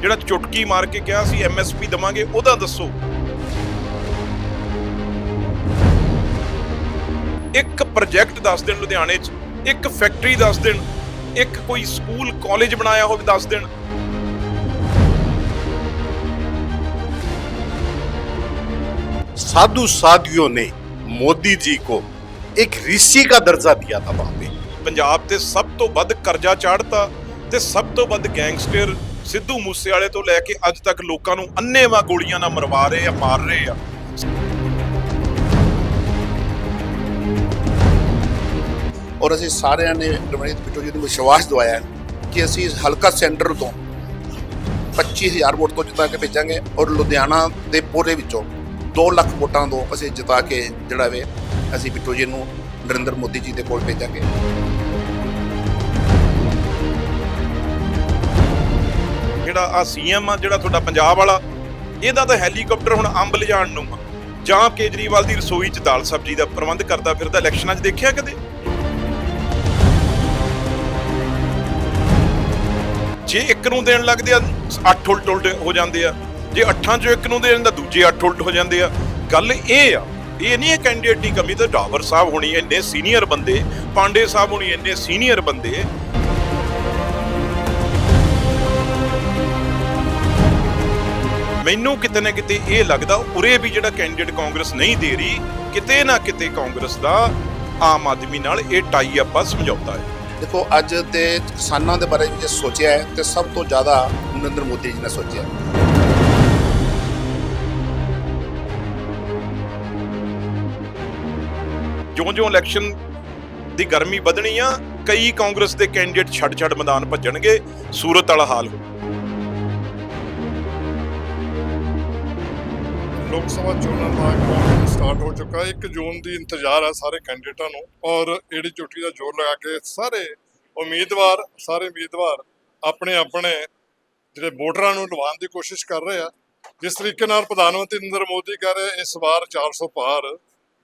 ਜਿਹੜਾ ਚੁਟਕੀ ਮਾਰ ਕੇ ਕਿਹਾ ਸੀ ਐਮਐਸਪੀ ਦਵਾਂਗੇ ਉਹਦਾ ਦੱਸੋ ਇੱਕ ਪ੍ਰੋਜੈਕਟ ਦੱਸ ਦੇਣ ਲੁਧਿਆਣੇ 'ਚ ਇੱਕ ਫੈਕਟਰੀ ਦੱਸ ਦੇਣ ਇੱਕ ਕੋਈ ਸਕੂਲ ਕਾਲਜ ਬਣਾਇਆ ਹੋਵੇ ਦੱਸ ਦੇਣ साधु साधियों ने मोदी जी को एक ऋषि का दर्जा दिया था वहां पे ਪੰਜਾਬ ਤੇ ਸਭ ਤੋਂ ਵੱਧ ਕਰਜ਼ਾ ਚਾੜਤਾ ਤੇ ਸਭ ਤੋਂ ਵੱਧ ਗੈਂਗਸਟਰ ਸਿੱਧੂ ਮੂਸੇਵਾਲੇ ਤੋਂ ਲੈ ਕੇ ਅੱਜ ਤੱਕ ਲੋਕਾਂ ਨੂੰ ਅੰਨੇਵਾਹ ਗੋਲੀਆਂ ਨਾਲ ਮਰਵਾ ਰਹੇ ਆ ਮਾਰ ਰਹੇ ਆ ਔਰ ਅਸੀਂ ਸਾਰਿਆਂ ਨੇ ਰਮਨੀਤ ਬਿੱਟੂ ਜੀ ਨੂੰ ਵਿਸ਼ਵਾਸ ਦਿਵਾਇਆ ਹੈ ਕਿ ਅਸੀਂ ਇਸ ਹਲਕਾ ਸੈਂਟਰ ਤੋਂ 25000 ਵੋਟ ਤੋਂ ਜਿਤਾ ਕੇ ਭੇਜਾਂਗੇ ਔਰ ਲੁਧਿਆਣਾ ਦੇ ਪੂਰੇ ਵਿੱਚੋਂ 2 ਲੱਖ ਵੋਟਾਂ ਤੋਂ ਅਸੀਂ ਜਿਤਾ ਕੇ ਜਿਹੜਾ ਵੇ, ਅਸੀਂ ਬਿੱਟੂ ਜੀ ਨੂੰ ਨਰਿੰਦਰ ਮੋਦੀ ਜੀ ਦੇ ਕੋਲ ਭੇਜਾਂਗੇ। ਜਿਹੜਾ ਆ ਸੀਐਮ ਆ, ਜਿਹੜਾ ਤੁਹਾਡਾ ਪੰਜਾਬ ਵਾਲਾ, ਇਹਦਾ ਤਾਂ ਹੈਲੀਕਾਪਟਰ ਹੁਣ ਅੰਬ ਲਿਜਾਣ ਨੂੰ ਆ। ਜਾਂ ਕੇਜਰੀਵਾਲ ਦੀ ਰਸੋਈ 'ਚ ਦਾਲ ਸਬਜ਼ੀ ਦਾ ਪ੍ਰਬੰਧ ਕਰਦਾ ਫਿਰਦਾ, ਇਲੈਕਸ਼ਨਾਂ 'ਚ ਦੇਖਿਆ ਕਦੇ? ਜੇ ਇੱਕ ਨੂੰ ਦੇਣ ਲੱਗਦੇ ਆ, ਅੱਠ ਉਲਟ ਉਲਟ ਹੋ ਜਾਂਦੇ ਆ। ਜੇ ਅੱਠਾਂ 'ਚੋਂ ਇੱਕ ਨੂੰ ਦੇਣ ਦਾ ਦੂਜੇ ਅੱਠ ਉਲਟ ਹੋ ਜਾਂਦੇ ਆ। ਗੱਲ ਇਹ ਆ, ਇਹ ਨਹੀਂ ਹੈ ਕੈਂਡੀਡੇਟ ਦੀ ਕਮੀ ਤਾਂ ਡਾਵਰ ਸਾਹਿਬ ਹੋਣੀ ਇੰਨੇ ਸੀਨੀਅਰ ਬੰਦੇ, ਪਾਂਡੇ ਸਾਹਿਬ ਹੋਣੀ ਇੰਨੇ ਸੀਨੀਅਰ ਬੰਦੇ। ਮੈਨੂੰ ਕਿਤੇ ਨਾ ਕਿਤੇ ਇਹ ਲੱਗਦਾ, ਉਰੇ ਵੀ ਜਿਹੜਾ ਕੈਂਡੀਡੇਟ ਕਾਂਗਰਸ ਨਹੀਂ ਦੇ ਰਹੀ, ਕਿਤੇ ਨਾ ਕਿਤੇ ਕਾਂਗਰਸ ਦਾ ਆਮ ਆਦਮੀ ਨਾਲ ਇਹ ਟਾਈ ਆਪਾਂ ਸਮਝੌਤਾ ਹੈ। ਦੇਖੋ, ਅੱਜ ਦੇ ਕਿਸਾਨਾਂ ਦੇ ਬਾਰੇ ਜੇ ਸੋਚਿਆ ਹੈ, ਤੇ ਸਭ ਤੋਂ ਜ਼ਿਆਦਾ ਨਰਿੰਦਰ ਮੋਦੀ ਜੀ ਨੇ ਸੋਚਿਆ। ਜਿਉਂ-ਜਿਉਂ ਇਲੈਕਸ਼ਨ ਦੀ ਗਰਮੀ ਵਧਣੀ ਆ, ਕਈ ਕਾਂਗਰਸ ਦੇ ਕੈਂਡੀਡੇਟ ਛੱਡ-ਛੱਡ ਮੈਦਾਨ ਭੱਜਣਗੇ, ਸੂਰਤ ਵਾਲਾ ਹਾਲ ਹੋ ਲੋਕ ਸਭਾ ਚੋਣਾਂ ਦਾ ਕਾਊਂਟਿੰਗ ਸਟਾਰਟ ਹੋ ਚੁੱਕਾ ਹੈ। 1 ਜੂਨ ਦੀ ਇੰਤਜ਼ਾਰ ਹੈ ਸਾਰੇ ਕੈਂਡੀਡੇਟਾਂ ਨੂੰ। ਔਰ ਏੜੀ ਚੋਟੀ ਦਾ ਜ਼ੋਰ ਲਗਾ ਕੇ ਸਾਰੇ ਉਮੀਦਵਾਰ ਸਾਰੇ ਉਮੀਦਵਾਰ ਆਪਣੇ ਆਪਣੇ ਜਿਹੜੇ ਵੋਟਰਾਂ ਨੂੰ ਲਵਾਉਣ ਦੀ ਕੋਸ਼ਿਸ਼ ਕਰ ਰਹੇ ਆ। ਜਿਸ ਤਰੀਕੇ ਨਾਲ ਪ੍ਰਧਾਨ ਮੰਤਰੀ ਨਰਿੰਦਰ ਮੋਦੀ ਕਹਿ ਰਹੇ ਇਸ ਵਾਰ 400 ਪਾਰ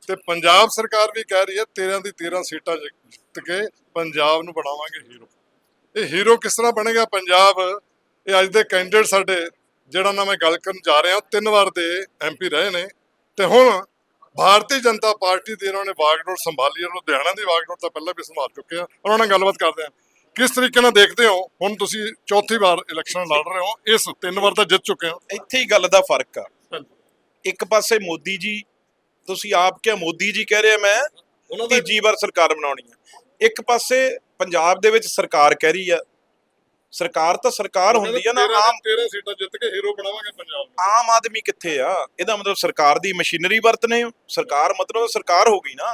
ਤੇ ਪੰਜਾਬ ਸਰਕਾਰ ਵੀ ਕਹਿ ਰਹੀ ਹੈ 13 ਦੀ 13 ਸੀਟਾਂ ਜਿੱਤ ਕੇ ਪੰਜਾਬ ਨੂੰ ਬਣਾਵਾਂਗੇ ਹੀਰੋ ਇਹ ਹੀਰੋ ਕਿਸ ਤਰ੍ਹਾਂ ਬਣੇਗਾ? ਪੰਜਾਬ ਇਹ ਅੱਜ ਦੇ ਕੈਂਡੀਡੇਟ ਸਾਡੇ ਜਿਹੜਾ ਨਾਲ ਮੈਂ ਗੱਲ ਕਰਨ ਜਾ ਰਿਹਾ ਤਿੰਨ ਵਾਰ ਦੇ ਐਮਪੀ ਰਹੇ ਨੇ। ਤੇ ਹੁਣ ਭਾਰਤੀ ਜਨਤਾ ਪਾਰਟੀ ਦੇ ਇਹਨਾਂ ਨੇ ਵਾਗਡੋਰ ਸੰਭਾਲੀ ਹੈ ਲੁਧਿਆਣਾ ਦੀ ਵਾਗਡੋਰ ਤਾਂ ਪਹਿਲਾਂ ਵੀ ਸੰਭਾਲ ਚੁੱਕੇ ਆ। ਉਹਨਾਂ ਨਾਲ ਗੱਲਬਾਤ ਕਰਦੇ ਆ। ਕਿਸ ਤਰੀਕੇ ਨਾਲ ਦੇਖਦੇ ਹੋ ਹੁਣ ਤੁਸੀਂ ਚੌਥੀ ਵਾਰ ਇਲੈਕਸ਼ਨ ਲੜ ਰਹੇ ਹੋ? ਇਸ ਤਿੰਨ ਵਾਰ ਤਾਂ ਜਿੱਤ ਚੁੱਕੇ ਹੋ। ਇੱਥੇ ਹੀ ਗੱਲ ਦਾ ਫ਼ਰਕ ਆ। ਇੱਕ ਪਾਸੇ ਮੋਦੀ ਜੀ ਤੁਸੀਂ ਆਪ ਕਿਹਾ ਮੋਦੀ ਜੀ ਕਹਿ ਰਹੇ ਮੈਂ ਉਹਨਾਂ ਦਾ ਤੀਜੀ ਵਾਰ ਸਰਕਾਰ ਬਣਾਉਣੀ ਆ। ਇੱਕ ਪਾਸੇ ਪੰਜਾਬ ਦੇ ਵਿੱਚ ਸਰਕਾਰ ਕਹਿ ਰਹੀ ਆ। ਸਰਕਾਰ ਤਾਂ ਸਰਕਾਰ ਹੁੰਦੀ ਆ ਨਾ ਆਮ 13 ਸੀਟਾਂ ਜਿੱਤ ਕੇ ਹੀਰੋ ਬਣਾਵਾਂਗੇ ਪੰਜਾਬ ਨੂੰ। ਆਮ ਆਦਮੀ ਕਿੱਥੇ ਆ? ਇਹਦਾ ਮਤਲਬ ਸਰਕਾਰ ਦੀ ਮਸ਼ੀਨਰੀ ਵਰਤਨੇ ਹੋ ਸਰਕਾਰ ਮਤਲਬ ਸਰਕਾਰ ਹੋ ਗਈ ਨਾ।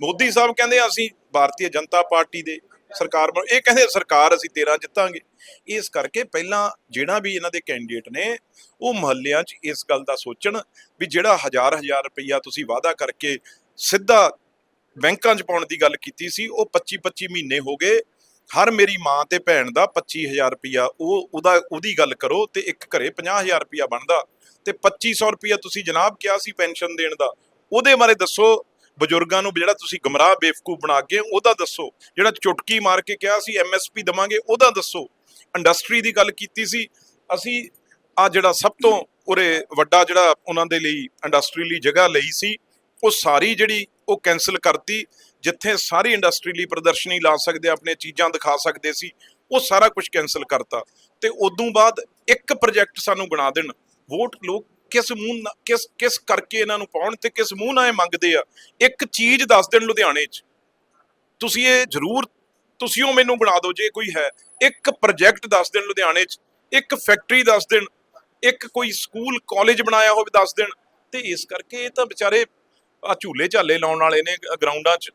ਮੋਦੀ ਸਾਹਿਬ ਕਹਿੰਦੇ ਅਸੀਂ ਭਾਰਤੀ ਜਨਤਾ ਪਾਰਟੀ ਦੇ। ਸਰਕਾਰ ਬਣ- ਇਹ ਕਹਿੰਦੇ ਸਰਕਾਰ ਅਸੀਂ 13 ਜਿੱਤਾਂਗੇ। ਇਸ ਕਰਕੇ ਪਹਿਲਾਂ ਜਿਹੜਾ ਵੀ ਇਹਨਾਂ ਦੇ ਕੈਂਡੀਡੇਟ ਨੇ, ਉਹ ਮਹੱਲਿਆਂ 'ਚ ਇਸ ਗੱਲ ਦਾ ਸੋਚਣ ਵੀ ਜਿਹੜਾ ਹਜ਼ਾਰ ਹਜ਼ਾਰ ਰੁਪਈਆ ਤੁਸੀਂ ਵਾਅਦਾ ਕਰਕੇ ਸਿੱਧਾ ਬੈਂਕਾਂ 'ਚ ਪਾਉਣ ਦੀ ਗੱਲ ਕੀਤੀ ਸੀ, ਉਹ 25 25 ਮਹੀਨੇ ਹੋ ਗਏ। ਹਰ ਮੇਰੀ ਮਾਂ ਤੇ ਭੈਣ ਦਾ 25000 ਰੁਪਇਆ ਉਹ ਉਹਦਾ ਉਹਦੀ ਗੱਲ ਕਰੋ ਤੇ ਇੱਕ ਘਰੇ 50000 ਰੁਪਇਆ ਬਣਦਾ ਤੇ 2500 ਰੁਪਇਆ ਤੁਸੀਂ ਜਨਾਬ ਕਿਹਾ ਸੀ ਪੈਨਸ਼ਨ ਦੇਣ ਦਾ, ਉਹਦੇ ਬਾਰੇ ਦੱਸੋ। ਬਜ਼ੁਰਗਾਂ ਨੂੰ ਜਿਹੜਾ ਤੁਸੀਂ ਗਮਰਾਹ ਬੇਵਕੂਫ ਬਣਾ ਕੇ ਉਹਦਾ ਦੱਸੋ, ਜਿਹੜਾ ਚੁਟਕੀ ਮਾਰ ਕੇ ਕਿਹਾ ਸੀ ਐਮਐਸਪੀ ਦਵਾਂਗੇ, ਉਹਦਾ ਦੱਸੋ। ਇੰਡਸਟਰੀ ਦੀ ਗੱਲ ਕੀਤੀ ਸੀ, ਅਸੀਂ ਆ ਜਿਹੜਾ ਸਭ ਤੋਂ ਉਰੇ ਵੱਡਾ ਜਿਹੜਾ ਉਹਨਾਂ ਦੇ ਲਈ ਇੰਡਸਟਰੀ ਲਈ ਜਗ੍ਹਾ ਲਈ ਸੀ, ਉਹ ਸਾਰੀ ਜਿਹੜੀ ਉਹ ਕੈਨਸਲ ਕਰਤੀ, ਜਿੱਥੇ ਸਾਰੀ ਇੰਡਸਟਰੀ ਲਈ ਪ੍ਰਦਰਸ਼ਨੀ ਲਾ ਸਕਦੇ, ਆਪਣੇ ਚੀਜ਼ਾਂ ਦਿਖਾ ਸਕਦੇ ਸੀ, ਉਹ ਸਾਰਾ ਕੁਝ ਕੈਨਸਲ ਕਰਤਾ। ਤੇ ਉਦੋਂ ਬਾਅਦ ਇੱਕ ਪ੍ਰੋਜੈਕਟ ਸਾਨੂੰ ਬਣਾ ਦੇਣ। ਵੋਟ ਲੋਕ ਕਿਸ ਮੂੰਹ ਨਾਲ- ਕਿਸ ਕਿਸ ਕਰਕੇ ਇਹਨਾਂ ਨੂੰ ਪਾਉਣ ਤੇ ਕਿਸ ਮੂੰਹ ਨਾਲ ਇਹ ਮੰਗਦੇ ਆ? ਇੱਕ ਚੀਜ਼ ਦੱਸ ਦੇਣ ਲੁਧਿਆਣੇ 'ਚ। ਤੁਸੀਂ ਇਹ ਜ਼ਰੂਰ ਤੁਸੀਂ ਉਹ ਮੈਨੂੰ ਬਣਾ ਦਿਓ ਜੇ ਕੋਈ ਹੈ। ਇੱਕ ਪ੍ਰੋਜੈਕਟ ਦੱਸ ਦੇਣ ਲੁਧਿਆਣੇ 'ਚ, ਇੱਕ ਫੈਕਟਰੀ ਦੱਸ ਦੇਣ, ਇੱਕ ਕੋਈ ਸਕੂਲ ਕਾਲਜ ਬਣਾਇਆ ਹੋਵੇ ਦੱਸ ਦੇਣ। ਤੇ ਇਸ ਕਰਕੇ ਇਹ ਤਾਂ ਵਿਚਾਰੇ ਆ ਝੂਲੇ ਝਾਲੇ ਲਾਉਣ ਵਾਲੇ ਨੇ ਗਰਾਊਂਡਾਂ 'ਚ।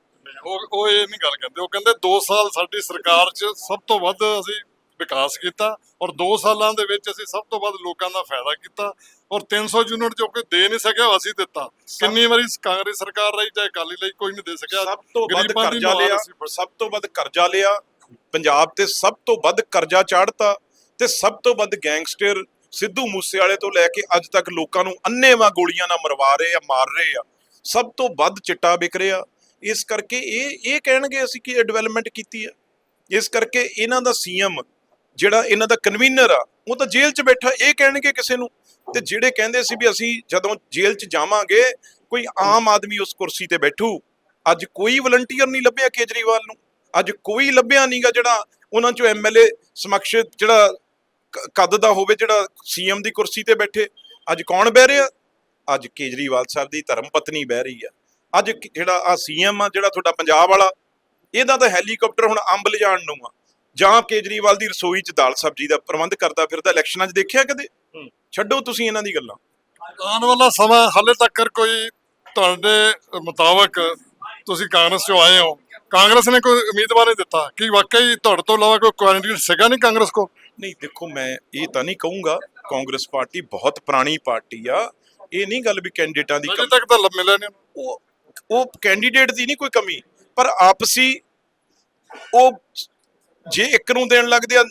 ਉਹ ਉਹ ਇਹ ਨਹੀਂ ਗੱਲ ਕਰਦੇ। ਉਹ ਕਹਿੰਦੇ 2 ਸਾਲ ਸਾਡੀ ਸਰਕਾਰ 'ਚ ਸਭ ਤੋਂ ਵੱਧ ਅਸੀਂ ਵਿਕਾਸ ਕੀਤਾ ਔਰ 2 ਸਾਲਾਂ ਦੇ ਵਿੱਚ ਅਸੀਂ ਸਭ ਤੋਂ ਵੱਧ ਲੋਕਾਂ ਦਾ ਫਾਇਦਾ ਕੀਤਾ ਔਰ 300 ਯੂਨਿਟ ਜੋ ਕਿ ਦੇ ਨਹੀਂ ਸਕਿਆ ਉਹ ਅਸੀਂ ਦਿੱਤਾ। ਕਿੰਨੀ ਵਾਰੀ ਕਾਂਗਰਸ ਸਰਕਾਰ ਰਹੀ ਚਾਹੇ ਅਕਾਲੀ ਲਈ ਕੋਈ ਨਹੀਂ ਦੇ ਸਕਿਆ ਸਭ ਤੋਂ ਵੱਧ ਕਰਜ਼ਾ ਲਿਆ ਸਭ ਤੋਂ ਵੱਧ ਕਰਜ਼ਾ ਲਿਆ ਪੰਜਾਬ ਤੇ ਸਭ ਤੋਂ ਵੱਧ ਕਰਜ਼ਾ ਚਾੜਤਾ ਤੇ ਸਭ ਤੋਂ ਵੱਧ ਗੈਂਗਸਟਰ ਸਿੱਧੂ ਮੂਸੇਵਾਲੇ ਤੋਂ ਲੈ ਕੇ ਅੱਜ ਤੱਕ ਲੋਕਾਂ ਨੂੰ ਅੰਨੇਵਾਹ ਗੋਲੀਆਂ ਨਾਲ ਮਰਵਾ ਰਹੇ ਆ ਮਾਰ ਰਹੇ ਆ ਸਭ ਤੋਂ ਵੱਧ ਚਿੱਟਾ ਵਿਕ ਰਿਹਾ। ਇਸ ਕਰਕੇ ਇਹ ਇਹ ਕਹਿਣਗੇ ਅਸੀਂ ਕਿ ਡਿਵੈਲਪਮੈਂਟ ਕੀਤੀ ਆ ਇਸ ਕਰਕੇ ਇਹਨਾਂ ਦਾ ਸੀਐਮ ਜਿਹੜਾ ਇਹਨਾਂ ਦਾ ਕਨਵੀਨਰ ਆ ਉਹ ਤਾਂ ਜੇਲ੍ਹ 'ਚ ਬੈਠਾ ਇਹ ਕਹਿਣਗੇ ਕਿਸੇ ਨੂੰ। ਤੇ ਜਿਹੜੇ ਕਹਿੰਦੇ ਸੀ ਵੀ ਅਸੀਂ ਜਦੋਂ ਜੇਲ੍ਹ 'ਚ ਜਾਵਾਂਗੇ ਕੋਈ ਆਮ ਆਦਮੀ ਉਸ ਕੁਰਸੀ ਤੇ ਬੈਠੂ। ਅੱਜ ਕੋਈ ਵਲੰਟੀਅਰ ਨਹੀਂ ਲੱਭਿਆ ਕੇਜਰੀਵਾਲ ਨੂੰ। ਅੱਜ ਕੋਈ ਲੱਭਿਆ ਨਹੀਂਗਾ ਜਿਹੜਾ ਉਹਨਾਂ ਚੋਂ ਐਮਐਲਏ ਸਮਕਸ਼ ਜਿਹੜਾ ਕੱਦ ਦਾ ਹੋਵੇ ਜਿਹੜਾ ਸੀਐਮ ਦੀ ਕੁਰਸੀ ਤੇ ਬੈਠੇ। ਅੱਜ ਕੌਣ ਬਹਿ ਰਿਹਾ? ਅੱਜ ਕੇਜਰੀਵਾਲ ਸਾਹਿਬ ਦੀ ਧਰਮ ਪਤਨੀ ਬਹਿ ਰਹੀ ਆ। ਅੱਜ ਜਿਹੜਾ ਆ ਸੀਐਮ ਆ ਜਿਹੜਾ ਤੁਹਾਡਾ ਪੰਜਾਬ ਵਾਲਾ ਇਹਦਾ ਤਾਂ ਹੈਲੀਕਾਪਟਰ ਹੁਣ ਅੰਬ ਲਿਜਾਣ ਨੂੰ ਆ। ਜਾਂ ਕੇਜਰੀਵਾਲ ਦੀ ਰਸੋਈ 'ਚ ਦਾਲ ਸਬਜ਼ੀ ਦਾ ਪ੍ਰਬੰਧ ਕਰਦਾ ਫਿਰਦਾ ਇਲੈਕਸ਼ਨਾਂ 'ਚ ਦੇਖਿਆ ਕਦੇ? ਛੱਡੋ ਤੁਸੀਂ ਇਹਨਾਂ ਦੀ ਗੱਲਾਂ। ਆਉਣ ਵਾਲਾ ਸਮਾਂ ਹਾਲੇ ਤੱਕ ਕੋਈ ਤੁਹਾਡੇ ਮੁਤਾਬਕ ਤੁਸੀਂ ਕਾਂਗਰਸ ਚੋਂ ਆਏ ਹੋ? ਕਾਂਗਰਸ ਨੇ ਕੋਈ ਉਮੀਦਵਾਰ ਨਹੀਂ ਦਿੱਤਾ? ਕਿ ਵਾਕਈ ਤੁਹਾਡੇ ਤੋਂ ਇਲਾਵਾ ਕੋਈ ਕੈਂਡੀਡੇਟ ਸੀਗਾ ਨਹੀਂ ਕਾਂਗਰਸ ਕੋ ਨਹੀਂ ਦੇਖੋ ਮੈਂ ਇਹ ਤਾਂ ਨਹੀਂ ਕਹੂੰਗਾ ਕਾਂਗਰਸ ਪਾਰਟੀ ਬਹੁਤ ਪੁਰਾਣੀ ਪਾਰਟੀ ਆ। ਇਹ ਨਹੀਂ ਗੱਲ ਵੀ ਕੈਂਡੀਡੇਟਾਂ ਦੀ ਅਜੇ ਕਮੀ। ਤੱਕ ਤਾਂ ਮਿਲਿਆ ਨਹੀਂ। ਉਹ ਉਹ ਕੈਂਡੀਡੇਟ ਦੀ ਨਹੀਂ ਕੋਈ ਕਮੀ ਪਰ ਆਪਸੀ ਉਹ ਜੇ ਇੱਕ ਨੂੰ ਦੇਣ ਲੱਗਦੇ ਆ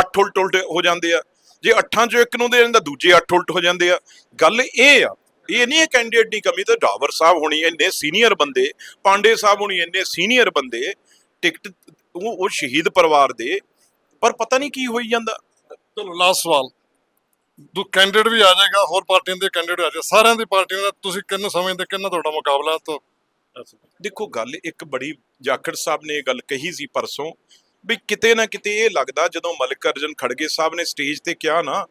ਅੱਠ ਉਲਟ ਉਲਟ ਹੋ ਜਾਂਦੇ ਆ। ਜੇ ਅੱਠਾਂ ਚੋਂ ਇੱਕ ਨੂੰ ਦੇਣ ਦਾ ਦੂਜੇ ਅੱਠ ਉਲਟ ਹੋ ਜਾਂਦੇ ਆ। ਗੱਲ ਇਹ ਆ ਇਹ ਨਹੀਂ ਹੈ ਕੈਂਡੀਡੇਟ ਦੀ ਕਮੀ ਤਾਂ ਡਾਵਰ ਸਾਹਿਬ ਹੋਣੀ ਇੰਨੇ ਸੀਨੀਅਰ ਬੰਦੇ ਪਾਂਡੇ ਸਾਹਿਬ ਹੋਣੀ ਇੰਨੇ ਸੀਨੀਅਰ ਬੰਦੇ ਟਿਕਟ ਉਹ ਉਹ ਸ਼ਹੀਦ ਪਰਿਵਾਰ ਦੇ ਪਰ ਪਤਾ ਨਹੀਂ ਕੀ ਹੋਈ ਜਾਂਦਾ। ਚਲੋ ਲਾਸਟ ਸਵਾਲ। ਦੂ ਕੈਂਡੀਡੇਟ ਵੀ ਆ ਜਾਏਗਾ ਹੋਰ ਪਾਰਟੀਆਂ ਦੇ ਕੈਂਡੀਡੇਟ ਆ ਜਾਏ। ਸਾਰਿਆਂ ਦੀ ਪਾਰਟੀਆਂ ਦਾ ਤੁਸੀਂ ਕਿੰਨੂੰ ਸਮਝਦੇ ਕਿੰਨਾ ਤੁਹਾਡਾ ਮੁਕਾਬਲਾ? ਤਾਂ ਦੇਖੋ ਗੱਲ ਇੱਕ ਬੜੀ ਜਾਖੜ ਸਾਹਿਬ ਨੇ ਇਹ ਗੱਲ ਕਹੀ ਸੀ ਪਰਸੋਂ ਵੀ ਕਿਤੇ ਨਾ ਕਿਤੇ ਇਹ ਲੱਗਦਾ ਜਦੋਂ ਮਲਿਕ ਅਰਜਨ ਖੜਗੇ ਸਾਹਿਬ ਨੇ ਸਟੇਜ ਤੇ ਕਿਹਾ ਨਾ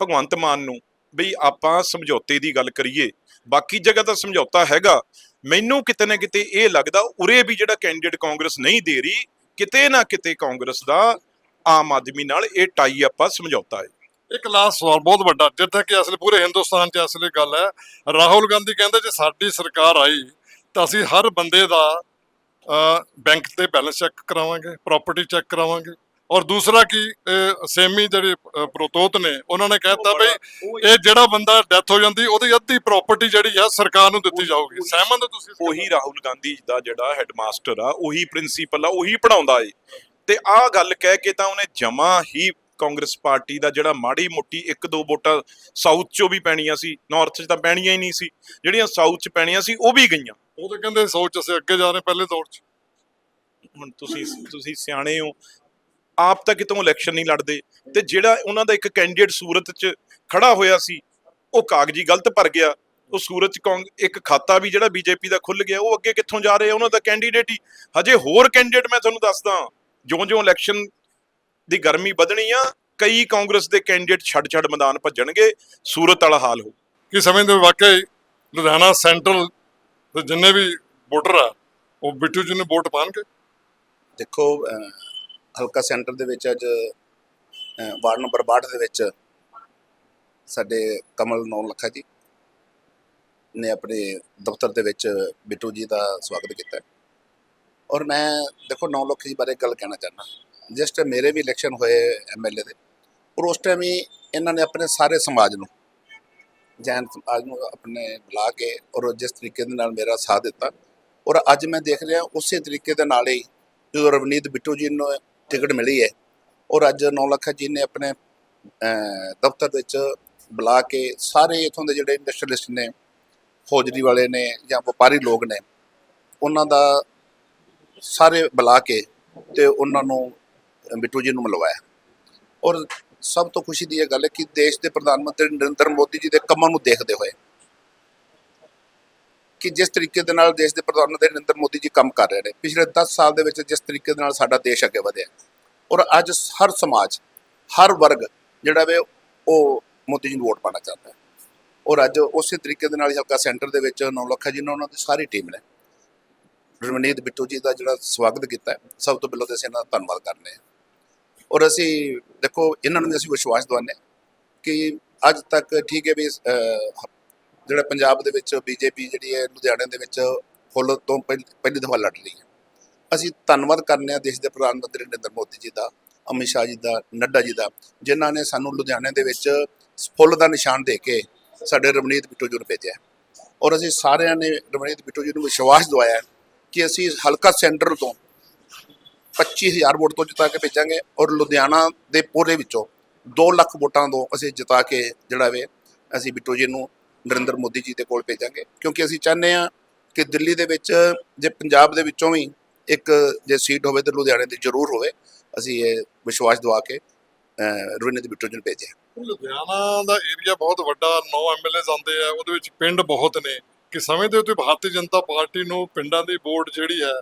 ਭਗਵੰਤ ਮਾਨ ਨੂੰ ਵੀ ਆਪਾਂ ਸਮਝੌਤੇ ਦੀ ਗੱਲ ਕਰੀਏ, ਬਾਕੀ ਜਗ੍ਹਾ ਤਾਂ ਸਮਝੌਤਾ ਹੈਗਾ। ਮੈਨੂੰ ਕਿਤੇ ਨਾ ਕਿਤੇ ਇਹ ਲੱਗਦਾ ਉਰੇ ਵੀ ਜਿਹੜਾ ਕੈਂਡੀਡੇਟ ਕਾਂਗਰਸ ਨਹੀਂ ਦੇ ਰਹੀ, ਕਿਤੇ ਨਾ ਕਿਤੇ ਕਾਂਗਰਸ ਦਾ ਆਮ ਆਦਮੀ ਨਾਲ ਇਹ ਟਾਈ ਆਪਾਂ ਸਮਝੌਤਾ ਹੈ। ਇੱਕ ਲਾਸਟ ਸਵਾਲ ਬਹੁਤ ਵੱਡਾ, ਜਿੱਥੇ ਕਿ ਅਸਲ ਪੂਰੇ ਹਿੰਦੁਸਤਾਨ 'ਚ ਅਸਲੀ ਗੱਲ ਹੈ। ਰਾਹੁਲ ਗਾਂਧੀ ਕਹਿੰਦੇ, ਜੇ ਸਾਡੀ ਸਰਕਾਰ ਆਈ ਤਾਂ ਅਸੀਂ ਹਰ ਬੰਦੇ ਦਾ ਬੈਂਕ ਤੇ ਬੈਲੈਂਸ ਚੈੱਕ ਕਰਾਵਾਂਗੇ ਪ੍ਰਾਪਰਟੀ ਚੈੱਕ ਕਰਾਵਾਂਗੇ। ਔਰ ਦੂਸਰਾ ਕੀ ਸੇਮੀ ਜਿਹੜੇ ਪ੍ਰਤੋਤ ਨੇ ਉਹਨਾਂ ਨੇ ਕਹਿਤਾ ਬਈ ਇਹ ਜਿਹੜਾ ਬੰਦਾ ਡੈਥ ਹੋ ਜਾਂਦੀ ਉਹਦੀ ਅੱਧੀ ਪ੍ਰਾਪਰਟੀ ਜਿਹੜੀ ਆ ਸਰਕਾਰ ਨੂੰ ਦਿੱਤੀ ਜਾਊਗੀ। ਸਹਿਮਤ ਹੋ ਤੁਸੀਂ? ਉਹੀ ਰਾਹੁਲ ਗਾਂਧੀ ਦਾ ਜਿਹੜਾ ਹੈਡਮਾਸਟਰ ਆ ਉਹੀ ਪ੍ਰਿੰਸੀਪਲ ਆ ਉਹੀ ਪੜਾਉਂਦਾ ਏ। ਤੇ ਆਹ ਗੱਲ ਕਹਿ ਕੇ ਤਾਂ ਉਹਨੇ ਜਮਾ ਹੀ ਕਾਂਗਰਸ ਪਾਰਟੀ ਦਾ ਜਿਹੜਾ ਮਾੜੀ ਮੋਟੀ ਇੱਕ ਦੋ ਵੋਟਾਂ ਸਾਊਥ ਚੋਂ ਵੀ ਪੈਣੀਆਂ ਸੀ ਨਾਰਥ 'ਚ ਤਾਂ ਪੈਣੀਆਂ ਹੀ ਨਹੀਂ ਸੀ। ਜਿਹੜੀਆਂ ਸਾਊਥ 'ਚ ਪੈਣੀਆਂ ਸੀ ਉਹ ਵੀ ਗਈਆਂ। ਉਹ ਤਾਂ ਕਹਿੰਦੇ ਸੋਚ ਅਸੀਂ ਅੱਗੇ ਜਾ ਰਹੇ ਪਹਿਲੇ ਦੌਰ 'ਚ। ਹੁਣ ਤੁਸੀਂ ਤੁਸੀਂ ਸਿਆਣੇ ਹੋ। ਆਪ ਤਾਂ ਕਿਤੋਂ ਇਲੈਕਸ਼ਨ ਨਹੀਂ ਲੜਦੇ। ਤੇ ਜਿਹੜਾ ਉਹਨਾਂ ਦਾ ਇੱਕ ਕੈਂਡੀਡੇਟ ਸੂਰਤ 'ਚ ਖੜਾ ਹੋਇਆ ਸੀ ਉਹ ਕਾਗਜ਼ੀ ਗਲਤ ਭਰ ਗਿਆ। ਉਹ ਸੂਰਤ ਇੱਕ ਖਾਤਾ ਵੀ ਜਿਹੜਾ ਬੀਜੇਪੀ ਦਾ ਖੁੱਲ ਗਿਆ ਉਹ ਅੱਗੇ ਕਿੱਥੋਂ ਜਾ ਰਹੇ? ਉਹਨਾਂ ਦਾ ਕੈਂਡੀਡੇਟ ਹੀ। ਹਜੇ ਹੋਰ ਕੈਂਡੀਡੇਟ ਮੈਂ ਤੁਹਾਨੂੰ ਦੱਸਦਾ। ਜਿਉਂ-ਜਿਉਂ ਇਲੈਕਸ਼ਨ ਦੀ ਗਰਮੀ ਵਧਣੀ ਆ ਕਈ ਕਾਂਗਰਸ ਦੇ ਕੈਂਡੀਡੇਟ ਛੱਡ-ਛੱਡ ਮੈਦਾਨ ਭੱਜਣਗੇ। ਸੂਰਤ ਵਾਲਾ ਹਾਲ ਹੋ। ਕੀ ਸਮਝਦੇ ਵਾਕਈ ਲੁਧਿਆਣਾ ਸੈਂਟਰਲ ਦੇ ਜਿੰਨੇ ਵੀ ਵੋਟਰ ਆ, ਉਹ ਬਿੱਟੂ ਜੀ ਨੂੰ ਵੋਟ ਪਾਣਗੇ? ਦੇਖੋ ਹਲਕਾ ਸੈਂਟਰ ਦੇ ਵਿੱਚ ਅੱਜ ਵਾਰਡ ਨੰਬਰ 62 ਦੇ ਵਿੱਚ ਸਾਡੇ ਕਮਲ ਨੌ ਲੱਖਾ ਜੀ ਨੇ ਆਪਣੇ ਦਫ਼ਤਰ ਦੇ ਵਿੱਚ ਬਿੱਟੂ ਜੀ ਦਾ ਸਵਾਗਤ ਕੀਤਾ। ਔਰ ਮੈਂ, ਦੇਖੋ, ਨੌ ਲੱਖ ਜੀ ਬਾਰੇ ਗੱਲ ਕਹਿਣਾ ਚਾਹੁੰਦਾ। ਜਿਸ ਟਾਈਮ ਮੇਰੇ ਵੀ ਇਲੈਕਸ਼ਨ ਹੋਏ ਐਮਐਲਏ ਦੇ ਔਰ ਉਸ ਟਾਈਮ ਹੀ ਇਹਨਾਂ ਨੇ ਆਪਣੇ ਸਾਰੇ ਸਮਾਜ ਨੂੰ ਜੈਨ ਸਮਾਜ ਨੂੰ ਆਪਣੇ ਬੁਲਾ ਕੇ ਔਰ ਜਿਸ ਤਰੀਕੇ ਦੇ ਨਾਲ ਮੇਰਾ ਸਾਥ ਦਿੱਤਾ ਔਰ ਅੱਜ ਮੈਂ ਦੇਖ ਰਿਹਾ ਉਸੇ ਤਰੀਕੇ ਦੇ ਨਾਲ ਹੀ ਜਦੋਂ ਰਵਨੀਤ ਬਿੱਟੂ ਜੀ ਨੂੰ ਟਿਕਟ ਮਿਲੀ ਹੈ ਔਰ ਅੱਜ 9 ਲੱਖ ਜੀ ਨੇ ਆਪਣੇ ਦਫ਼ਤਰ ਵਿੱਚ ਬੁਲਾ ਕੇ ਸਾਰੇ ਇਥੋਂ ਦੇ ਜਿਹੜੇ ਇੰਡਸਟਰੀਲਿਸਟ ਨੇ ਫੌਜਰੀ ਵਾਲੇ ਨੇ ਜਾਂ ਵਪਾਰੀ ਲੋਕ ਨੇ, ਉਹਨਾਂ ਦਾ ਸਾਰੇ ਬੁਲਾ ਕੇ ਤੇ ਉਹਨਾਂ ਨੂੰ ਬਿੱਟੂ ਜੀ ਨੂੰ ਮਿਲਵਾਇਆ ਔਰ ਸਭ ਤੋਂ ਖੁਸ਼ੀ ਦੀ ਇਹ ਗੱਲ ਹੈ ਕਿ ਦੇਸ਼ ਦੇ ਪ੍ਰਧਾਨ ਮੰਤਰੀ ਨਰਿੰਦਰ ਮੋਦੀ ਜੀ ਦੇ ਕੰਮਾਂ ਨੂੰ ਦੇਖਦੇ ਹੋਏ ਕਿ ਜਿਸ ਤਰੀਕੇ ਦੇ ਨਾਲ ਦੇਸ਼ ਦੇ ਪ੍ਰਧਾਨ ਮੰਤਰੀ ਨਰਿੰਦਰ ਮੋਦੀ ਜੀ ਕੰਮ ਕਰ ਰਹੇ ਨੇ, ਪਿਛਲੇ 10 ਸਾਲ ਦੇ ਵਿੱਚ ਜਿਸ ਤਰੀਕੇ ਦੇ ਨਾਲ ਸਾਡਾ ਦੇਸ਼ ਅੱਗੇ ਵਧਿਆ ਔਰ ਅੱਜ ਹਰ ਸਮਾਜ, ਹਰ ਵਰਗ ਜਿਹੜਾ ਵੇ ਉਹ ਮੋਦੀ ਜੀ ਨੂੰ ਵੋਟ ਪਾਣਾ ਚਾਹੁੰਦਾ ਹੈ ਔਰ ਅੱਜ ਉਸੇ ਤਰੀਕੇ ਦੇ ਨਾਲ ਹਲਕਾ ਸੈਂਟਰ ਦੇ ਵਿੱਚ ਨੌ ਲੱਖਾ ਜੀ ਨੇ ਉਹਨਾਂ ਦੀ ਸਾਰੀ ਟੀਮ ਨੇ। ਰਮਨੀਤ ਬਿੱਟੂ ਜੀ ਦਾ ਜਿਹੜਾ ਸਵਾਗਤ ਕੀਤਾ ਸਭ ਤੋਂ ਪਹਿਲਾਂ ਤਾਂ ਅਸੀਂ ਇਹਨਾਂ ਦਾ ਧੰਨਵਾਦ ਕਰਨੇ ਹਾਂ। ਔਰ ਅਸੀਂ ਦੇਖੋ, ਇਹਨਾਂ ਨੂੰ ਵੀ ਅਸੀਂ ਵਿਸ਼ਵਾਸ ਦਿਵਾਉਂਦੇ ਹਾਂ ਕਿ ਅੱਜ ਤੱਕ ਠੀਕ ਹੈ ਵੀ ਜਿਹੜਾ ਪੰਜਾਬ ਦੇ ਵਿੱਚ ਬੀਜੇਪੀ ਜਿਹੜੀ ਹੈ, ਲੁਧਿਆਣੇ ਦੇ ਵਿੱਚ ਫੁੱਲ ਤੋਂ ਪਹਿ- ਪਹਿਲੀ ਦਫਾ ਲੜ ਰਹੀ ਹੈ। ਅਸੀਂ ਧੰਨਵਾਦ ਕਰਨੇ ਆ ਦੇਸ਼ ਦੇ ਪ੍ਰਧਾਨ ਮੰਤਰੀ ਨਰਿੰਦਰ ਮੋਦੀ ਜੀ ਦਾ, ਅਮਿਤ ਸ਼ਾਹ ਜੀ ਦਾ, ਨੱਡਾ ਜੀ ਦਾ, ਜਿਨ੍ਹਾਂ ਨੇ ਸਾਨੂੰ ਲੁਧਿਆਣੇ ਦੇ ਵਿੱਚ ਫੁੱਲ ਦਾ ਨਿਸ਼ਾਨ ਦੇ ਕੇ ਸਾਡੇ ਰਮਨੀਤ ਬਿੱਟੂ ਜੀ ਨੂੰ ਭੇਜਿਆ ਔਰ ਅਸੀਂ ਸਾਰਿਆਂ ਨੇ ਰਮਨੀਤ ਬਿੱਟੂ ਜੀ ਨੂੰ ਵਿਸ਼ਵਾਸ ਦਵਾਇਆ ਕਿ ਅਸੀਂ ਹਲਕਾ ਸੈਂਟਰ ਤੋਂ 25000 ਵੋਟ ਤੋਂ ਜਿਤਾ ਕੇ ਭੇਜਾਂਗੇ ਔਰ ਲੁਧਿਆਣਾ ਦੇ ਪੂਰੇ ਵਿੱਚੋਂ 2 ਲੱਖ ਵੋਟਾਂ ਤੋਂ ਅਸੀਂ ਜਿਤਾ ਕੇ ਜਿਹੜਾ ਵੇ ਅਸੀਂ ਬਿੱਟੂ ਜੀ ਨੂੰ ਨਰਿੰਦਰ ਮੋਦੀ ਜੀ ਦੇ ਕੋਲ ਭੇਜਾਂਗੇ। ਕਿਉਂਕਿ ਅਸੀਂ ਚਾਹੁੰਦੇ ਹਾਂ ਕਿ ਦਿੱਲੀ ਦੇ ਵਿੱਚ ਜੇ ਪੰਜਾਬ ਦੇ ਵਿੱਚੋਂ ਵੀ ਇੱਕ ਜੇ ਸੀਟ ਹੋਵੇ ਤੇ ਲੁਧਿਆਣੇ ਦੀ ਜ਼ਰੂਰ ਹੋਵੇ, ਅਸੀਂ ਇਹ ਵਿਸ਼ਵਾਸ ਦਵਾ ਕੇ ਰਵਿੰਦਰ ਬਿੱਟੂ ਜੀ ਨੂੰ ਭੇਜਿਆ ਲੁਧਿਆਣਾ ਦਾ ਏਰੀਆ ਬਹੁਤ ਵੱਡਾ 9 ਐਮਐਲਏਸ ਆਉਂਦੇ ਆ, ਉਹਦੇ ਵਿੱਚ ਪਿੰਡ ਬਹੁਤ ਨੇ। ਕਿ ਸਮਝਦੇ ਹੋ ਤੁਸੀਂ ਭਾਰਤੀ ਜਨਤਾ ਪਾਰਟੀ ਨੂੰ ਪਿੰਡਾਂ ਦੀ ਵੋਟ ਜਿਹੜੀ ਹੈ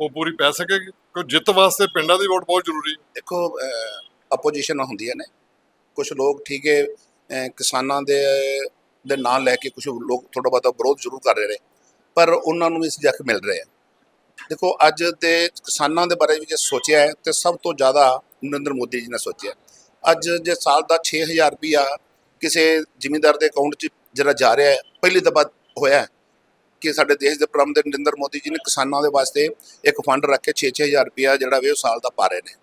ਉਹ ਪੂਰੀ ਪੈ ਸਕੇਗੀ ਕਿਉਂ ਜਿੱਤ ਵਾਸਤੇ ਪਿੰਡਾਂ ਦੀ ਵੋਟ ਬਹੁਤ ਜ਼ਰੂਰੀ ਹੈ। ਦੇਖੋ ਆਪੋਜੀਸ਼ਨ ਹੁੰਦੀਆਂ ਨੇ। ਕੁਝ ਲੋਕ ਠੀਕ ਹੈ ਕਿਸਾਨਾਂ ਦੇ ਦੇ ਨਾਂ ਲੈ ਕੇ ਕੁਝ ਲੋਕ ਥੋੜਾ ਬਹੁਤਾ ਵਿਰੋਧ ਜ਼ਰੂਰ ਕਰ ਰਹੇ ਨੇ, ਪਰ ਉਹਨਾਂ ਨੂੰ ਇਸ ਜੱਕ ਮਿਲ ਰਹੇ ਦੇਖੋ, ਅੱਜ ਦੇ ਕਿਸਾਨਾਂ ਦੇ ਬਾਰੇ ਵੀ ਜੇ ਸੋਚਿਆ ਹੈ, ਤੇ ਸਭ ਤੋਂ ਜ਼ਿਆਦਾ ਨਰਿੰਦਰ ਮੋਦੀ ਜੀ ਨੇ ਸੋਚਿਆ ਅੱਜ ਜੇ ਸਾਲ ਦਾ 6000 ਰੁਪਇਆ ਕਿਸੇ ਜ਼ਿਮੀਂਦਾਰ ਦੇ ਅਕਾਊਂਟ 'ਚ ਜਿਹੜਾ ਜਾ ਰਿਹਾ ਹੈ, ਪਹਿਲੀ ਦਫਾ ਹੋਇਆ ਕਿ ਸਾਡੇ ਦੇਸ਼ ਦੇ ਪ੍ਰਧਾਨ ਮੰਤਰੀ ਨਰਿੰਦਰ ਮੋਦੀ ਜੀ ਨੇ ਕਿਸਾਨਾਂ ਦੇ ਵਾਸਤੇ ਇੱਕ ਫੰਡ ਰੱਖ ਕੇ 6-6000 ਰੁਪਇਆ ਜਿਹੜਾ ਵੇ ਉਹ ਸਾਲ ਦਾ ਪਾ ਰਹੇ ਨੇ।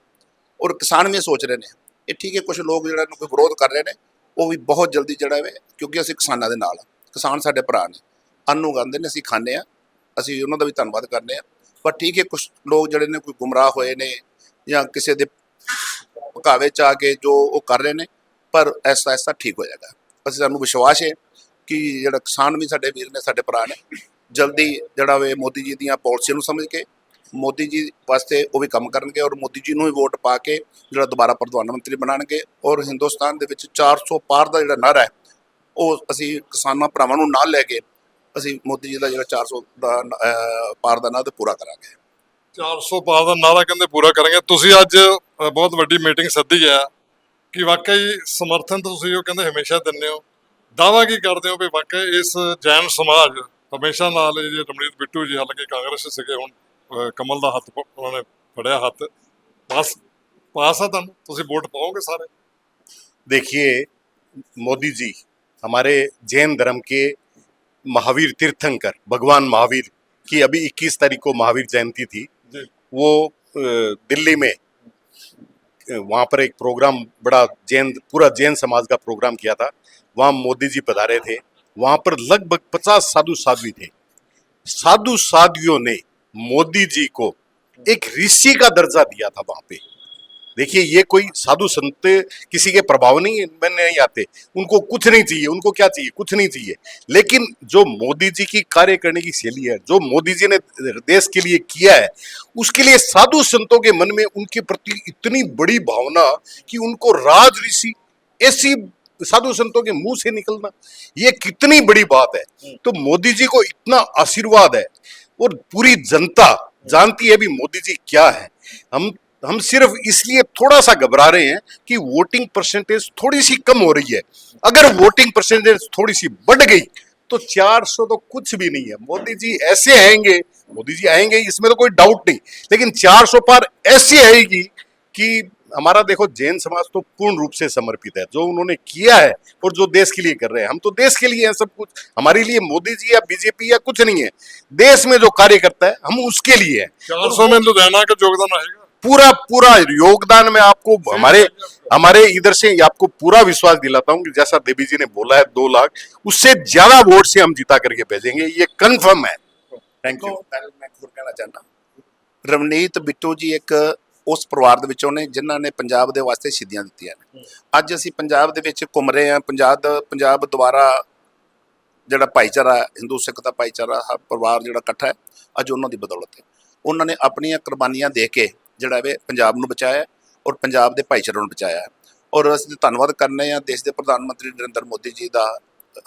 ਔਰ ਕਿਸਾਨ ਵੀ ਇਹ ਸੋਚ ਰਹੇ ਨੇ, ਇਹ ਠੀਕ ਹੈ ਕੁਝ ਲੋਕ ਜਿਹੜਾ ਨੂੰ ਕੋਈ ਵਿਰੋਧ ਕਰ ਰਹੇ ਨੇ, ਉਹ ਵੀ ਬਹੁਤ ਜਲਦੀ ਜਿਹੜਾ ਵੇ, ਕਿਉਂਕਿ ਅਸੀਂ ਕਿਸਾਨਾਂ ਦੇ ਨਾਲ ਹਾਂ। ਕਿਸਾਨ ਸਾਡੇ ਭਰਾ ਨੇ, ਅੰਨ ਉਗਾਉਂਦੇ ਨੇ ਅਸੀਂ ਖਾਂਦੇ ਆ, ਅਸੀਂ ਉਹਨਾਂ ਦਾ ਵੀ ਧੰਨਵਾਦ ਕਰਦੇ ਆ। ਪਰ ਠੀਕ ਹੈ ਕੁਝ ਲੋਕ ਜਿਹੜੇ ਨੇ ਕੋਈ ਗੁੰਮਰਾਹ ਹੋਏ ਨੇ ਜਾਂ ਕਿਸੇ ਦੇ ਪਕਾਵੇ ਚ ਆ ਕੇ ਜੋ ਉਹ ਕਰ ਰਹੇ ਨੇ, ਪਰ ਐਸਾ ਐਸਾ ਠੀਕ ਹੋ ਜਾਏਗਾ। ਅਸੀਂ ਸਾਨੂੰ ਵਿਸ਼ਵਾਸ ਹੈ ਕਿ ਜਿਹੜਾ ਕਿਸਾਨ ਵੀ ਸਾਡੇ ਵੀਰ ਨੇ, ਸਾਡੇ ਭਰਾ ਨੇ, ਜਲਦੀ ਜਿਹੜਾ ਵੇ ਮੋਦੀ ਜੀ ਦੀਆਂ ਪਾਲਿਸੀਆਂ ਨੂੰ ਸਮਝ ਕੇ, ਮੋਦੀ ਜੀ ਵਾਸਤੇ ਉਹ ਵੀ ਕੰਮ ਕਰਨਗੇ ਔਰ ਮੋਦੀ ਜੀ ਨੂੰ ਹੀ ਵੋਟ ਪਾ ਕੇ ਜਿਹੜਾ ਦੁਬਾਰਾ ਪ੍ਰਧਾਨ ਮੰਤਰੀ ਬਣਾਉਣਗੇ ਔਰ ਹਿੰਦੁਸਤਾਨ ਦੇ ਵਿੱਚ 400 ਪਾਰ ਦਾ ਜਿਹੜਾ ਨਾਰਾ ਹੈ, ਉਹ ਅਸੀਂ ਕਿਸਾਨਾਂ ਭਰਾਵਾਂ ਨੂੰ ਨਾਲ ਲੈ ਕੇ ਅਸੀਂ ਮੋਦੀ ਜੀ ਦਾ ਜਿਹੜਾ 400 ਦਾ ਪਾਰ ਦਾ ਨਾਰਾ ਪੂਰਾ ਕਰਾਂਗੇ। 400 ਪਾਰ ਦਾ ਨਾਰਾ ਕਹਿੰਦੇ ਪੂਰਾ ਕਰਾਂਗੇ। ਤੁਸੀਂ ਅੱਜ ਬਹੁਤ ਵੱਡੀ ਮੀਟਿੰਗ ਸੱਦੀ ਹੈ ਕਿ ਵਾਕਈ ਸਮਰਥਨ ਤੁਸੀਂ ਉਹ ਕਹਿੰਦੇ ਹਮੇਸ਼ਾ ਦਿੰਦੇ ਹੋ। ਦਾਵਾ ਕੀ ਕਰਦੇ ਹੋ ਵੀ ਵਾਕਈ ਇਸ ਜੈਨ ਸਮਾਜ ਹਮੇਸ਼ਾ ਨਾਲ ਇਹ ਜੇ ਰਮਨੀਤ ਬਿੱਟੂ ਜੀ ਹਾਲਾਂਕਿ ਕਾਂਗਰਸ 'ਚ ਸੀਗੇ ਹੁਣ ਅ, ਕਮਲ ਦਾ ਹੱਥ ਪ- ਉਹਨਾਂ ਨੇ ਫੜਿਆ ਹੱਥ ਪਾਸ ਪਾਸ ਆ ਤੁਹਾਨੂੰ ਤੁਸੀਂ ਵੋਟ ਪਾਓਗੇ ਸਾਰੇ देखिए मोदी जी हमारे जैन धर्म के महावीर तीर्थंकर भगवान महावीर की अभी 21 तारीख को महावीर जयंती थी जी वो अ, दिल्ली में वहाँ पर एक प्रोग्राम बड़ा जैन पूरा जैन समाज का प्रोग्राम किया था वहाँ मोदी जी पधारे थे, वहाँ पर लगभग पचास साधु साध्वी थे। साधु साध्वियों ने मोदी जी को एक ऋषि का दर्जा दिया था वहाँ पे। देखिए, ये कोई साधु संत किसी के प्रभाव नहीं में नहीं आते। उनको कुछ नहीं चाहिए, उनको क्या चाहिए? कुछ नहीं चाहिए। लेकिन जो मोदी जी की कार्य करने की शैली है, जो मोदी जी ने देश के लिए किया है, उसके लिए साधु संतों के मन में उनके प्रति इतनी बड़ी भावना कि उनको राज ऋषि, ऐसी साधु संतों के मुँह से निकलना ये कितनी बड़ी बात है। तो मोदी जी को इतना आशीर्वाद है और पूरी जनता जानती है भी मोदी जी क्या है। हम हम सिर्फ़ इसलिए थोड़ा सा घबरा रहे हैं कि वोटिंग परसेंटेज थोड़ी सी कम हो रही है। अगर वोटिंग परसेंटेज थोड़ी सी बढ़ गई तो 400 तो कुछ भी नहीं है। मोदी जी ऐसे आएँगे मोदी जी आएँगे इसमें तो कोई डाउट नहीं। लेकिन 400 पार ऐसी आएगी कि हमारा देखो जैन समाज तो पूर्ण रूप से समर्पित है जो उन्होंने किया है और जो देश के लिए कर रहे हैं। हम तो देश के लिए हैं सब कुछ। हमारे लिए मोदी जी या बीजेपी या कुछ नहीं है। देश में जो कार्य करता है हम उसके लिए है। चार में लुधियाना का योगदान आएगा पूरा पूरा योगदान में आपको हमारे हमारे इधर से आपको पूरा विश्वास दिलाता हूँ कि जैसा देवी जी ने बोला है दो लाख उससे ज़्यादा वोट से हम जिता करके भेजेंगे। ये कंफर्म है। थैंक यू तो, मैं कहना चाहता हूँ। रवनीत बिट्टू जी एक ਉਸ ਪਰਿਵਾਰ ਦੇ ਵਿੱਚੋਂ ਨੇ ਜਿਨ੍ਹਾਂ ਨੇ ਪੰਜਾਬ ਦੇ ਵਾਸਤੇ ਸ਼ਹੀਦੀਆਂ ਦਿੱਤੀਆਂ ਨੇ। ਅੱਜ ਅਸੀਂ ਪੰਜਾਬ ਦੇ ਵਿੱਚ ਘੁੰਮ ਰਹੇ ਹਾਂ। ਪੰਜਾਬ ਦਾ ਪੰਜਾਬ ਦੁਆਰਾ ਜਿਹੜਾ ਭਾਈਚਾਰਾ ਹਿੰਦੂ ਸਿੱਖ ਦਾ ਭਾਈਚਾਰਾ ਹਰ ਪਰਿਵਾਰ ਜਿਹੜਾ ਇਕੱਠਾ ਹੈ ਅੱਜ ਉਹਨਾਂ ਦੀ ਬਦੌਲਤ ਹੈ। ਉਹਨਾਂ ਨੇ ਆਪਣੀਆਂ ਕੁਰਬਾਨੀਆਂ ਦੇ ਕੇ ਜਿਹੜਾ ਵੇ ਪੰਜਾਬ ਨੂੰ ਬਚਾਇਆ ਔਰ ਪੰਜਾਬ ਦੇ ਭਾਈਚਾਰੇ ਨੂੰ ਬਚਾਇਆ। ਔਰ ਅਸੀਂ ਧੰਨਵਾਦ ਕਰਨੇ ਆ ਦੇਸ਼ ਦੇ ਪ੍ਰਧਾਨ ਮੰਤਰੀ ਨਰਿੰਦਰ ਮੋਦੀ ਜੀ ਦਾ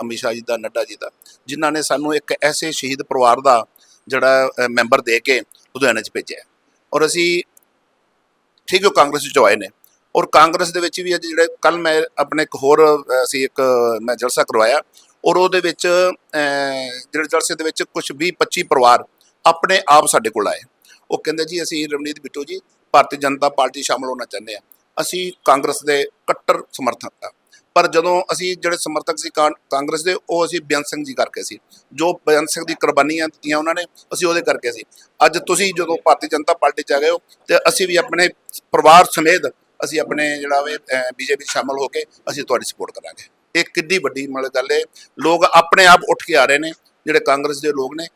ਅਮਿਤ ਸ਼ਾਹ ਜੀ ਦਾ ਨੱਡਾ ਜੀ ਦਾ ਜਿਨ੍ਹਾਂ ਨੇ ਸਾਨੂੰ ਇੱਕ ਐਸੇ ਸ਼ਹੀਦ ਪਰਿਵਾਰ ਦਾ ਜਿਹੜਾ ਮੈਂਬਰ ਦੇ ਕੇ ਲੁਧਿਆਣੇ 'ਚ ਭੇਜਿਆ ਔਰ ਅਸੀਂ ਠੀਕ ਉਹ ਕਾਂਗਰਸ ਵਿੱਚ ਆਏ ਨੇ। ਔਰ ਕਾਂਗਰਸ ਦੇ ਵਿੱਚ ਵੀ ਅੱਜ ਜਿਹੜੇ ਕੱਲ ਮੈਂ ਆਪਣੇ ਇੱਕ ਹੋਰ, ਅਸੀਂ ਇੱਕ, ਮੈਂ ਜਲਸਾ ਕਰਵਾਇਆ। ਔਰ ਉਹਦੇ ਵਿੱਚ ਜਿਹੜੇ ਜਲਸੇ ਦੇ ਵਿੱਚ ਕੁਝ 20 25 ਪਰਿਵਾਰ ਆਪਣੇ ਆਪ ਸਾਡੇ ਕੋਲ ਆਏ। ਉਹ ਕਹਿੰਦੇ ਜੀ, ਅਸੀਂ ਰਵਨੀਤ ਬਿੱਟੂ ਜੀ, ਭਾਰਤੀ ਜਨਤਾ ਪਾਰਟੀ ਸ਼ਾਮਲ ਹੋਣਾ ਚਾਹੁੰਦੇ ਆ ਅਸੀਂ ਕਾਂਗਰਸ ਦੇ ਕੱਟਰ ਸਮਰਥਕ ਆ ਪਰ ਜਦੋਂ ਅਸੀਂ ਜਿਹੜੇ ਸਮਰਥਕ ਸੀ ਕਾਂ- ਕਾਂਗਰਸ ਦੇ, ਉਹ ਅਸੀਂ ਬੇਅੰਤ ਸਿੰਘ ਜੀ ਕਰਕੇ ਸੀ। ਜੋ ਬੇਅੰਤ ਸਿੰਘ ਦੀ ਕੁਰਬਾਨੀਆਂ ਦਿੱਤੀਆਂ ਉਹਨਾਂ ਨੇ, ਅਸੀਂ ਉਹਦੇ ਕਰਕੇ ਸੀ। ਅੱਜ ਤੁਸੀਂ ਜਦੋਂ ਭਾਰਤੀ ਜਨਤਾ ਪਾਰਟੀ ਚ ਆ ਗਏ ਹੋ, ਤੇ ਅਸੀਂ ਵੀ ਆਪਣੇ ਪਰਿਵਾਰ ਸਮੇਤ ਅਸੀਂ ਆਪਣੇ ਜਿਹੜਾ ਵੇ ਬੀਜੇਪੀ ਸ਼ਾਮਲ ਹੋ ਕੇ ਅਸੀਂ ਤੁਹਾਡੀ ਸਪੋਰਟ ਕਰਾਂਗੇ। ਇਹ ਕਿੱਡੀ ਵੱਡੀ ਮਤਲਬ ਗੱਲ ਹੈ ਲੋਕ ਆਪਣੇ ਆਪ ਉੱਠ ਕੇ ਆ ਰਹੇ ਨੇ, ਜਿਹੜੇ ਕਾਂਗਰਸ ਦੇ ਲੋਕ ਨੇ